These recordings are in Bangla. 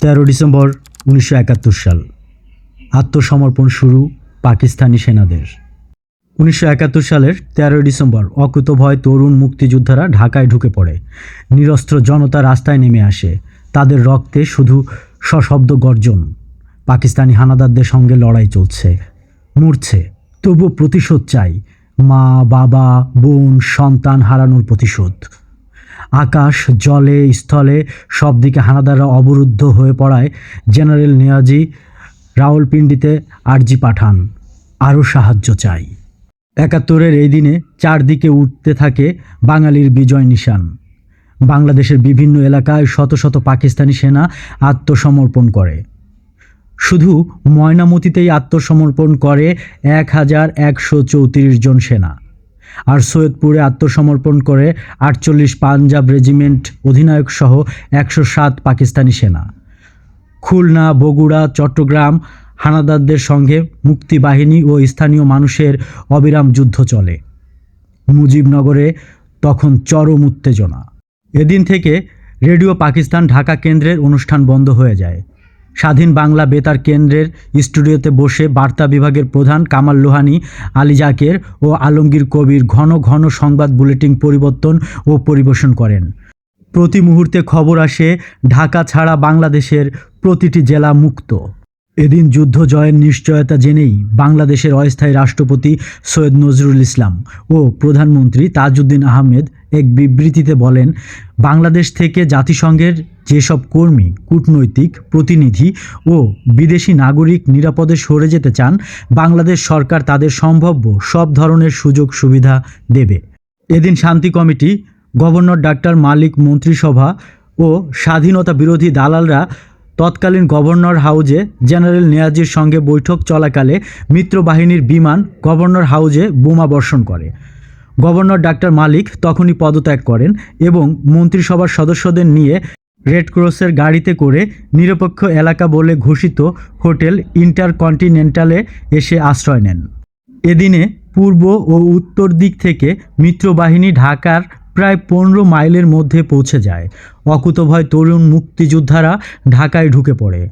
তেরো ডিসেম্বর উনিশশো একাত্তর সাল। আত্মসমর্পণ শুরু পাকিস্তানি সেনাদের। উনিশশো একাত্তর সালের তেরোই ডিসেম্বর অকুতভয় তরুণ মুক্তিযোদ্ধারা ঢাকায় ঢুকে পড়ে। নিরস্ত্র জনতা রাস্তায় নেমে আসে। তাদের রক্তে শুধু সশব্দ গর্জন। পাকিস্তানি হানাদারদের সঙ্গে লড়াই চলছে। মরছে। তবুও প্রতিশোধ চাই। মা, বাবা, বোন, সন্তান হারানোর প্রতিশোধ। আকাশ, জলে, স্থলে সব দিকে হানাদাররা অবরুদ্ধ হয়ে পড়ায়। জেনারেল নিয়াজি রাওয়ালপিন্ডিতে আর্জি পাঠান, আরও সাহায্য চাই। একাত্তরের এই দিনে চারদিকে উঠতে থাকে বাঙালির বিজয় নিশান। বাংলাদেশের বিভিন্ন এলাকায় শত শত পাকিস্তানি সেনা আত্মসমর্পণ করে। শুধু ময়নামতিতেই আত্মসমর্পণ করে এক হাজার একশো চৌত্রিশ জন সেনা। আর সৈয়দপুরে আত্মসমর্পণ করে আটচল্লিশ পাঞ্জাব রেজিমেন্ট অধিনায়ক সহ একশো সাত পাকিস্তানি সেনা। খুলনা, বগুড়া, চট্টগ্রাম, হানাদারদের সঙ্গে মুক্তিবাহিনী ও স্থানীয় মানুষের অবিরাম যুদ্ধ চলে। মুজিবনগরে তখন চরম উত্তেজনা। এদিন থেকে রেডিও পাকিস্তান ঢাকা কেন্দ্রের অনুষ্ঠান বন্ধ হয়ে যায়। স্বাধীন বাংলা বেতার কেন্দ্রের স্টুডিওতে বসে বার্তা বিভাগের প্রধান কামাল লোহানি, আলী জাকের ও আলমগীর কবির ঘন ঘন সংবাদ বুলেটিন পরিবর্তন ও পরিবেশন করেন। প্রতি মুহূর্তে খবর আসে, ঢাকা ছাড়া বাংলাদেশের প্রতিটি জেলা মুক্ত। এদিন যুদ্ধ জয়ের নিশ্চয়তা জেনেই বাংলাদেশের অস্থায়ী রাষ্ট্রপতি সৈয়দ নজরুল ইসলাম ও প্রধানমন্ত্রী তাজউদ্দিন আহমেদ এক বিবৃতিতে বলেন, বাংলাদেশ থেকে জাতিসংঘের যেসব কর্মী, কূটনৈতিক প্রতিনিধি ও বিদেশি নাগরিক নিরাপদে সরে যেতে চান, বাংলাদেশ সরকার তাদের সম্ভাব্য সব ধরনের সুযোগ সুবিধা দেবে। এদিন শান্তি কমিটি, গভর্নর ডাক্তার মালিক মন্ত্রিসভা ও স্বাধীনতা বিরোধী দালালরা তৎকালীন গভর্নর হাউজে জেনারেল নেয়াজির সঙ্গে বৈঠক চলাকালে মিত্র বাহিনীর বিমান গভর্নর হাউজে বোমা বর্ষণ করে। গভর্নর ডাক্তার মালিক তখনই পদত্যাগ করেন এবং মন্ত্রিসভার সদস্যদের নিয়ে রেড ক্রসের গাড়িতে করে নিরপেক্ষ এলাকা বলে ঘোষিত হোটেল ইন্টারকন্টিনেন্টালে এসে আশ্রয় নেন। এদিনে পূর্ব ও উত্তর দিক থেকে মিত্রবাহিনী ঢাকার প্রায় পনেরো মাইলের মধ্যে পৌঁছে যায়। অকুতভয় তরুণ মুক্তিযোদ্ধারা ঢাকায় ঢুকে পড়ে।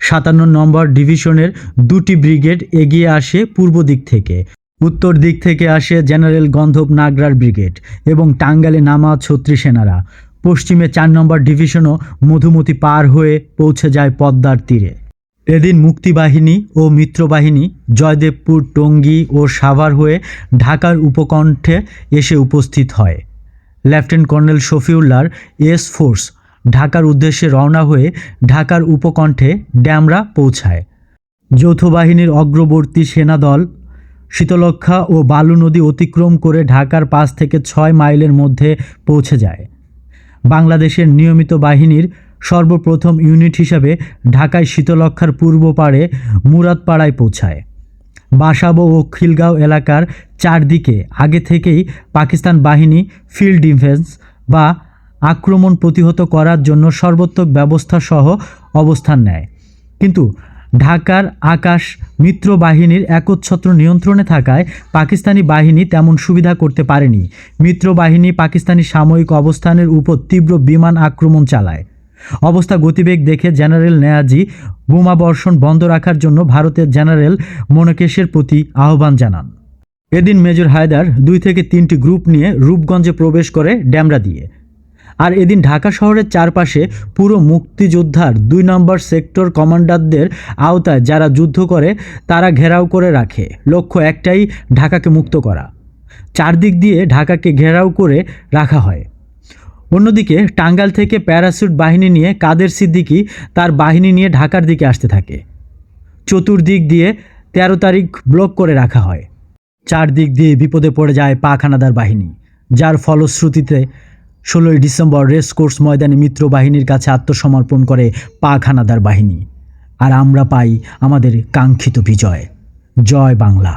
সাতান্ন নম্বর ডিভিশনের দুটি ব্রিগেড এগিয়ে আসে পূর্ব দিক থেকে। উত্তর দিক থেকে আসে জেনারেল গন্ধব নাগরার ব্রিগেড এবং টাঙ্গালে নামা ছত্রিশ সেনারা। পশ্চিমে চার নম্বর ডিভিশনও মধুমতি পার হয়ে পৌঁছে যায় পদ্মার তীরে। এদিন মুক্তিবাহিনী ও মিত্রবাহিনী জয়দেবপুর, টঙ্গী ও সাভার হয়ে ঢাকার উপকণ্ঠে এসে উপস্থিত হয়। লেফটেন্যান্ট কর্নেল শফিউল্লাহর এস ফোর্স ঢাকার উদ্দেশ্যে রওনা হয়ে ঢাকার উপকণ্ঠে ড্যামরা পৌঁছায়। যৌথ বাহিনীর অগ্রবর্তী সেনাদল শীতলক্ষা ও বালু নদী অতিক্রম করে ঢাকার পাঁচ থেকে ছয় মাইলের মধ্যে পৌঁছে যায়। বাংলাদেশের নিয়মিত বাহিনীর সর্বপ্রথম ইউনিট হিসাবে ঢাকায় শীতলক্ষার পূর্ব পাড়ে মুরাদপাড়ায় পৌঁছায়। বাসাবো ও খিলগাঁও এলাকার চারদিকে। আগে থেকেই পাকিস্তান বাহিনী ফিল্ড ডিফেন্স বা আক্রমণ প্রতিহত করার জন্য সর্বোত্তক ব্যবস্থা সহ অবস্থান নেয়। কিন্তু ঢাকার আকাশ মিত্র বাহিনীর একচ্ছত্র নিয়ন্ত্রণে থাকায় পাকিস্তানি বাহিনী তেমন সুবিধা করতে পারেনি। মিত্র বাহিনী পাকিস্তানি সাময়িক অবস্থানের উপর তীব্র বিমান আক্রমণ চালায়। অবস্থা গতিবেগ দেখে জেনারেল নেয়াজি বোমা বর্ষণ বন্ধ রাখার জন্য ভারতের জেনারেল মনকেশের প্রতি আহ্বান জানান। এদিন মেজর হায়দার দুই থেকে তিনটি গ্রুপ নিয়ে রূপগঞ্জে প্রবেশ করে ড্যামরা দিয়ে। আর এদিন ঢাকা শহরের চারপাশে পুরো মুক্তিযোদ্ধার দুই নম্বর সেক্টর কমান্ডারদের আওতায় যারা যুদ্ধ করে, তারা ঘেরাও করে রাখে। লক্ষ্য একটাই, ঢাকাকে মুক্ত করা। চারদিক দিয়ে ঢাকাকে ঘেরাও করে রাখা হয়। অন্যদিকে টাঙ্গাইল থেকে প্যারাসুট বাহিনী নিয়ে কাদের সিদ্দিকি তার বাহিনী নিয়ে ঢাকার দিকে আসতে থাকে। চতুর্দিক দিয়ে তেরো তারিখ ব্লক করে রাখা হয়। চারদিক দিয়ে বিপদে পড়ে যায় পাক হানাদার বাহিনী, যার ফলশ্রুতিতে ষোলোই ডিসেম্বর রেস কোর্স ময়দানে মিত্র বাহিনীর কাছে আত্মসমর্পণ করে পাক হানাদার বাহিনী। আর আমরা পাই আমাদের কাঙ্ক্ষিত বিজয়। জয় বাংলা।